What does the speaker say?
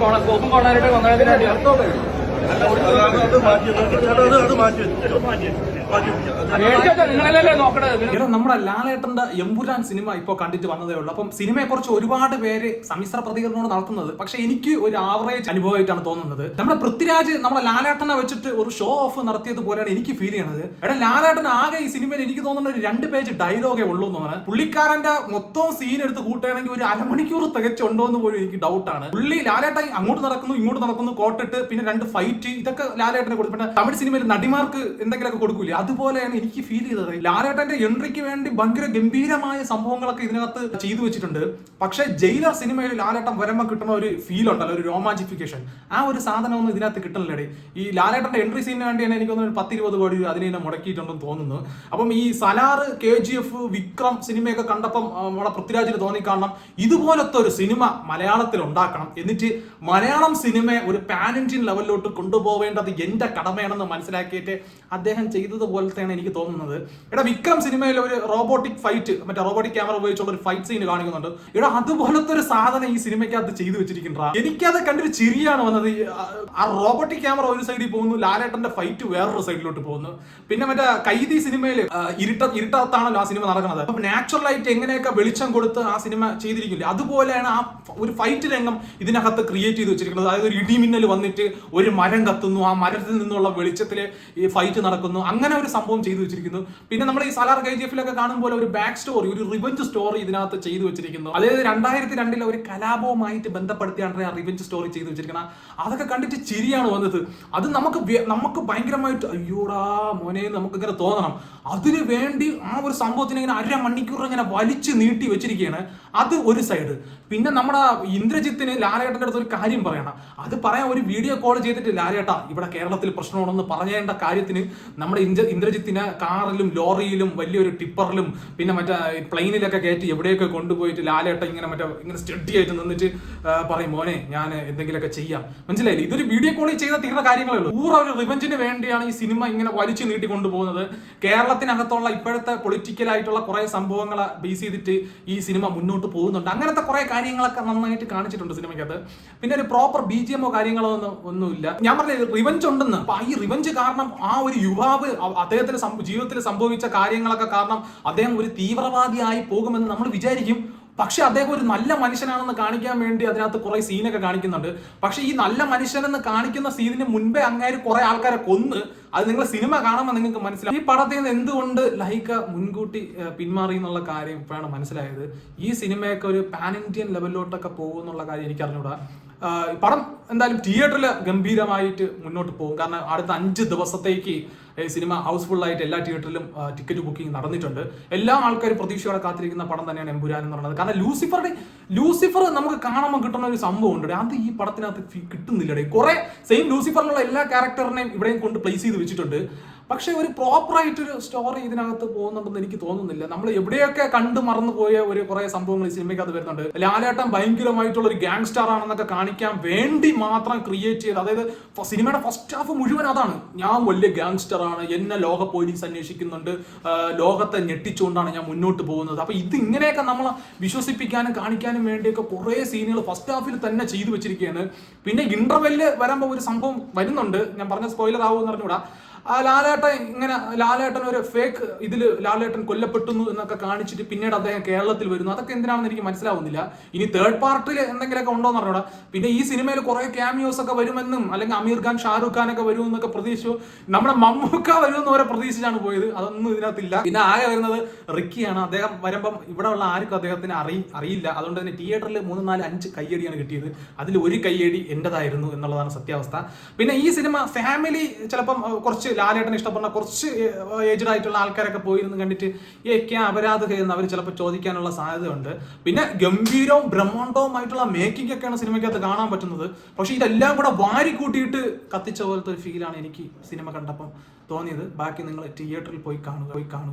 കോണ- സ്കോപ്പും കോണായിട്ട് നമ്മുടെ ലാലേട്ടന്റെ എമ്പുരാൻ സിനിമ ഇപ്പോൾ കണ്ടിട്ട് വന്നതേ ഉള്ളൂ. അപ്പം സിനിമയെ കുറിച്ച് ഒരുപാട് പേര് സമ്മിശ്ര പ്രതികരണമാണ് നടത്തുന്നത്. പക്ഷെ എനിക്ക് ഒരു ആവറേജ് അനുഭവമായിട്ടാണ് തോന്നുന്നത്. നമ്മുടെ പൃഥ്വിരാജ് നമ്മുടെ ലാലേട്ടനെ വെച്ചിട്ട് ഒരു ഷോ ഓഫ് നടത്തിയത് പോലെയാണ് എനിക്ക് ഫീൽ ചെയ്യുന്നത് എടാ ലാലേട്ടൻ ആകെ ഈ സിനിമയിൽ എനിക്ക് തോന്നുന്ന ഒരു രണ്ട് പേജ് ഡയലോഗേ ഉള്ളൂ എന്ന് പറഞ്ഞാൽ പുള്ളിക്കാരന്റെ മൊത്തം സീൻ എടുത്ത് കൂട്ടുകയാണെങ്കിൽ ഒരു അരമണിക്കൂർ തികച്ചുണ്ടോ എന്ന് പോലും എനിക്ക് ഡൗട്ടാണ് പുള്ളി ലാലേട്ടൻ അങ്ങോട്ട് നടക്കുന്നു ഇങ്ങോട്ട് നടക്കുന്നു കോട്ടിട്ട് പിന്നെ രണ്ട് ഫൈറ്റ് ഇതൊക്കെ ലാലേട്ടനെ കൊടുത്തു പിന്നെ തമിഴ് സിനിമയിൽ നടിമാർക്ക് എന്തെങ്കിലുമൊക്കെ കൊടുക്കൂലേ? അതുപോലെയാണ് എനിക്ക് ഫീൽ ചെയ്തത്. ലാലേട്ടന്റെ എൻട്രിക്ക് വേണ്ടി ഭയങ്കര ഗംഭീരമായ സംഭവങ്ങളൊക്കെ ഇതിനകത്ത് ചെയ്തു വെച്ചിട്ടുണ്ട്. പക്ഷേ ജയിലർ സിനിമയിൽ ലാലേട്ടൻ വരുമ്പോൾ കിട്ടുന്ന ഒരു ഫീൽ ഉണ്ടല്ലോ ഒരു രോമാഞ്ചിഫിക്കേഷൻ ആ ഒരു സാധനമൊന്നും ഇതിനകത്ത് കിട്ടുന്നില്ലേ ഈ ലാലേട്ടന്റെ എൻട്രി സീനിന് തന്നെ എനിക്ക് തോന്നുന്നു ഒരു പത്തിരുപത് കോടി അതിനെ മുടക്കിയിട്ടുണ്ടെന്ന് തോന്നുന്നു. അപ്പം ഈ Salaar K G F Vikram സിനിമയൊക്കെ കണ്ടപ്പം നമ്മുടെ പൃഥ്വിരാജിന് തോന്നി കാണണം. ഇതുപോലത്തെ ഒരു സിനിമ മലയാളത്തിൽ ഉണ്ടാക്കണം എന്നിട്ട് മലയാളം സിനിമയെ ഒരു പാൻ ഇന്ത്യൻ ലെവലിലോട്ട് കൊണ്ടുപോവേണ്ടത് എന്റെ കടമയാണെന്ന് മനസ്സിലാക്കിയിട്ട് അദ്ദേഹം ചെയ്തതുപോലത്തെയാണ് എനിക്ക് തോന്നുന്നത്. എടാ വിക്രം സിനിമയിൽ ഒരു റോബോട്ടിക് ഫൈറ്റ് മറ്റേ റോബോട്ടിക് ക്യാമറ ഉപയോഗിച്ചുള്ള ഒരു ഫൈറ്റ് സീൻ കാണിക്കുന്നുണ്ട്. എടാ അതുപോലത്തെ ഒരു സാധനം ഈ സിനിമയ്ക്കകത്ത് ചെയ്തു വെച്ചിരിക്കുന്ന എനിക്കത് കണ്ടൊരു ചിരിയാണ് വന്നത്. ആ, റോബോട്ടിക് ക്യാമറ ഒരു സൈഡിൽ പോകുന്നു ലാലേട്ടന്റെ ഫൈറ്റ് വേറൊരു സൈഡിലോട്ട് പോകുന്നു. പിന്നെ മറ്റേ കൈതി സിനിമയിൽ ഇരുട്ട ഇരുട്ടത്താണല്ലോ ആ സിനിമ നടക്കുന്നത്. അപ്പൊ നാച്ചുറൽ ആയിട്ട് എങ്ങനെയൊക്കെ വെളിച്ചം കൊടുത്ത് ആ സിനിമ ചെയ്തിരിക്കില്ല? അതുപോലെയാണ് ആ ഒരു ഫൈറ്റ് രംഗം ഇതിനകത്ത് ക്രിയേറ്റ് ചെയ്ത് വെച്ചിരിക്കുന്നത്. അതായത് ഒരു ഇടിമിന്നൽ വന്നിട്ട് ഒരു മരം കത്തുന്നു ആ മരത്തിൽ നിന്നുള്ള വെളിച്ചത്തിൽ ഈ ഫൈറ്റ് നടക്കുന്നു. അങ്ങനെ ഒരു സംഭവം ചെയ്തു വെച്ചിരിക്കുന്നു. പിന്നെ നമ്മൾ ഈ സലാർ കെ ജി എഫിലൊക്കെ കാണുമ്പോൾ ഒരു ബാക്ക് സ്റ്റോറി ഒരു റിവഞ്ച് സ്റ്റോറി ഇതിനകത്ത് ചെയ്തു വെച്ചിരിക്കുന്നു. അതായത് രണ്ടായിരത്തി രണ്ടിലെ ഒരു കലാപവുമായിട്ട് ബന്ധപ്പെടുത്തിയാണ് ആ റിവഞ്ച് സ്റ്റോറി ചെയ്തു വെച്ചിരിക്കുന്നത്. അതൊക്കെ കണ്ടിട്ട് ചിരിയാണ് വന്നത്. അത് നമുക്ക് നമുക്ക് ഭയങ്കരമായിട്ട് അയ്യോടാ മോനെ നമുക്ക് ഇങ്ങനെ തോന്നണം. അതിന് വേണ്ടി ആ ഒരു സംഭവത്തിന് ഇങ്ങനെ അര മണിക്കൂർ ഇങ്ങനെ വലിച്ചു നീട്ടി വെച്ചിരിക്കുകയാണ്. അത് ഒരു സൈഡ് പിന്നെ നമ്മുടെ ഇന്ദ്രജിത്തിന് ലാലേട്ടന്റെ അടുത്ത് ഒരു കാര്യം പറയണം. അത് പറയാൻ ഒരു വീഡിയോ കോൾ ചെയ്തിട്ട് ലാലേട്ട ഇവിടെ കേരളത്തിൽ പ്രശ്നമാണെന്ന് പറയേണ്ട കാര്യത്തിന് നമ്മുടെ ഇന്ദ്ര ഇന്ദ്രജിത്തിനെ കാറിലും ലോറിയിലും വലിയൊരു ടിപ്പറിലും പിന്നെ മറ്റേ പ്ലെയിനിലൊക്കെ കയറ്റി എവിടെയൊക്കെ കൊണ്ടുപോയിട്ട് ലാലേട്ട ഇങ്ങനെ മറ്റേ ഇങ്ങനെ സ്റ്റഡി ആയിട്ട് നിന്നിട്ട് പറയും മോനെ ഞാൻ എന്തെങ്കിലുമൊക്കെ ചെയ്യാം. മനസ്സിലായില്ലേ? ഇതൊരു വീഡിയോ കോളിൽ ചെയ്ത തീർന്ന കാര്യങ്ങളേ ഉള്ളൂ. ഊറ ഒരു റിവഞ്ചിന് വേണ്ടിയാണ് ഈ സിനിമ ഇങ്ങനെ വലിച്ചു നീട്ടി കൊണ്ടുപോകുന്നത്. കേരളത്തിനകത്തുള്ള ഇപ്പോഴത്തെ പൊളിറ്റിക്കലായിട്ടുള്ള കുറെ സംഭവങ്ങളെ ബേസ് ചെയ്തിട്ട് ഈ സിനിമ മുന്നോട്ട് പോകുന്നുണ്ട്. അങ്ങനത്തെ കുറെ കാര്യങ്ങളൊക്കെ നന്നായിട്ട് കാണിച്ചിട്ടുണ്ട് സിനിമയ്ക്കകത്ത്. പിന്നെ ഒരു പ്രോപ്പർ ബി ജി എമ്മോ കാര്യങ്ങളോ ഒന്നും ഒന്നുമില്ല. ഞാൻ പറഞ്ഞ റിവഞ്ച് ഉണ്ടെന്ന്. അപ്പൊ ഈ റിവഞ്ച് കാരണം ആ ഒരു യുവാവ് അദ്ദേഹത്തിന് ജീവിതത്തിൽ സംഭവിച്ച കാര്യങ്ങളൊക്കെ കാരണം അദ്ദേഹം ഒരു തീവ്രവാദിയായി പോകുമെന്ന് നമ്മൾ വിചാരിക്കും. പക്ഷെ അദ്ദേഹം ഒരു നല്ല മനുഷ്യനാണെന്ന് കാണിക്കാൻ വേണ്ടി അതിനകത്ത് കുറെ സീനൊക്കെ കാണിക്കുന്നുണ്ട്. പക്ഷെ ഈ നല്ല മനുഷ്യനെന്ന് കാണിക്കുന്ന സീനിന് മുൻപേ അങ്ങേര് കുറെ ആൾക്കാരെ കൊന്ന് അത് നിങ്ങൾ സിനിമ കാണുമ്പോൾ നിങ്ങൾക്ക് മനസ്സിലാവും. ഈ പടത്തിൽ നിന്ന് എന്തുകൊണ്ട് ലൈക്ക മുൻകൂട്ടി പിന്മാറി എന്നുള്ള കാര്യം ഇപ്പോഴാണ് മനസ്സിലായത്? ഈ സിനിമയൊക്കെ ഒരു പാൻ ഇന്ത്യൻ ലെവലിലോട്ടൊക്കെ പോകുമെന്നുള്ള കാര്യം എനിക്ക് അറിഞ്ഞൂടാ. പടം എന്തായാലും തിയേറ്ററിൽ ഗംഭീരമായിട്ട് മുന്നോട്ട് പോകും. കാരണം അടുത്ത അഞ്ച് ദിവസത്തേക്ക് സിനിമ ഹൗസ്ഫുൾ ആയിട്ട് എല്ലാ തിയേറ്ററിലും ടിക്കറ്റ് ബുക്കിംഗ് നടന്നിട്ടുണ്ട്. എല്ലാ ആൾക്കാരും പ്രതീക്ഷയോടെ കാത്തിരിക്കുന്ന പടം തന്നെയാണ് എമ്പുരാൻ എന്ന് പറയുന്നത്. കാരണം ലൂസിഫറുടെ ലൂസിഫർ നമുക്ക് കാണുമ്പോൾ കിട്ടുന്ന ഒരു സംഭവം ഉണ്ട്. അത് ഈ പടത്തിനകത്ത് കിട്ടുന്നില്ലടേ. കുറെ സെയിം ലൂസിഫറിലുള്ള എല്ലാ ക്യാരക്ടറിനെയും ഇവിടെയും കൊണ്ട് പ്ലേസ് ചെയ്ത് വെച്ചിട്ടുണ്ട്. പക്ഷേ ഒരു പ്രോപ്പർ ആയിട്ടൊരു സ്റ്റോറി ഇതിനകത്ത് പോകുന്നുണ്ടെന്ന് എനിക്ക് തോന്നുന്നില്ല. നമ്മൾ എവിടെയൊക്കെ കണ്ട് മറന്നു പോയ ഒരു കുറേ സംഭവങ്ങൾ ഈ സിനിമയ്ക്കകത്ത് വരുന്നുണ്ട്. ലാലേട്ടൻ ഭയങ്കരമായിട്ടുള്ള ഒരു ഗാങ്സ്റ്റർ ആണെന്നൊക്കെ കാണിക്കാൻ വേണ്ടി മാത്രം ക്രിയേറ്റ് ചെയ്ത് അതായത് സിനിമയുടെ ഫസ്റ്റ് ഹാഫ് മുഴുവൻ അതാണ്. ഞാൻ വലിയ ഗാങ്സ്റ്റർ ആണ് എന്നെ ലോക പോലീസ് അന്വേഷിക്കുന്നുണ്ട്. ലോകത്തെ ഞെട്ടിച്ചുകൊണ്ടാണ് ഞാൻ മുന്നോട്ട് പോകുന്നത്. അപ്പൊ ഇത് ഇങ്ങനെയൊക്കെ നമ്മൾ വിശ്വസിപ്പിക്കാനും കാണിക്കാനും വേണ്ടിയൊക്കെ കുറെ സീനുകൾ ഫസ്റ്റ് ഹാഫിൽ തന്നെ ചെയ്തു വെച്ചിരിക്കുകയാണ്. പിന്നെ ഇന്റർവെല്ല് വരുമ്പോൾ ഒരു സംഭവം വരുന്നുണ്ട്. ഞാൻ പറഞ്ഞ സ്പോയിലർ ആവുമെന്ന് പറഞ്ഞുകൂടാ ആ ലാലേട്ടൻ ഇങ്ങനെ ലാലേട്ടൻ ഒരു ഫേക്ക് ഇതിൽ ലാലേട്ടൻ കൊല്ലപ്പെട്ടുന്നു എന്നൊക്കെ കാണിച്ചിട്ട് പിന്നീട് അദ്ദേഹം കേരളത്തിൽ വരുന്നു. അതൊക്കെ എന്തിനാണെന്ന് എനിക്ക് മനസ്സിലാവുന്നില്ല. ഇനി തേർഡ് പാർട്ടിൽ എന്തെങ്കിലുമൊക്കെ ഉണ്ടോ എന്ന് അറിഞ്ഞൂടാ പിന്നെ ഈ സിനിമയിൽ കുറെ ക്യാമിയോസ് ഒക്കെ വരുമെന്നും അല്ലെങ്കിൽ അമീർ ഖാൻ ഷാറൂഖ് ഖാൻ ഒക്കെ വരുമെന്നൊക്കെ പ്രതീക്ഷിച്ചു. നമ്മുടെ മമ്മൂക്ക വരുമെന്ന് വരെ പ്രതീക്ഷിച്ചാണ് പോയത്. അതൊന്നും ഇതിനകത്തില്ല. പിന്നെ ആകെ വരുന്നത് റിക്കിയാണ്. അദ്ദേഹം വരുമ്പം ഇവിടെ ഉള്ള ആർക്കും അദ്ദേഹത്തിന് അറി അറിയില്ല. അതുകൊണ്ട് തന്നെ തിയേറ്ററിൽ മൂന്ന് നാല് അഞ്ച് കയ്യടിയാണ് കിട്ടിയത്. അതിൽ ഒരു കയ്യടി എന്റെതായിരുന്നു എന്നുള്ളതാണ് സത്യാവസ്ഥ. പിന്നെ ഈ സിനിമ ഫാമിലി ചിലപ്പം അഹ്, ലാലേട്ടൻ ഇഷ്ടപ്പെടുന്ന കുറച്ച് ഏജ്ഡ് ആയിട്ടുള്ള ആൾക്കാരൊക്കെ പോയിരുന്നു കണ്ടിട്ട് ഏക്കെ അപരാധ എന്ന് അവർ ചിലപ്പോൾ ചോദിക്കാനുള്ള സാധ്യതയുണ്ട്. പിന്നെ ഗംഭീരവും ബ്രഹ്മാണ്ടവുമായിട്ടുള്ള മേക്കിംഗ് ഒക്കെയാണ് സിനിമയ്ക്കകത്ത് കാണാൻ പറ്റുന്നത്. പക്ഷേ ഇതെല്ലാം കൂടെ വാരി കൂട്ടിയിട്ട് കത്തിച്ച പോലത്തെ ഒരു ഫീലാണ് എനിക്ക് സിനിമ കണ്ടപ്പം തോന്നിയത്. ബാക്കി നിങ്ങൾ തിയേറ്ററിൽ പോയി കാണുക പോയി കാണുക.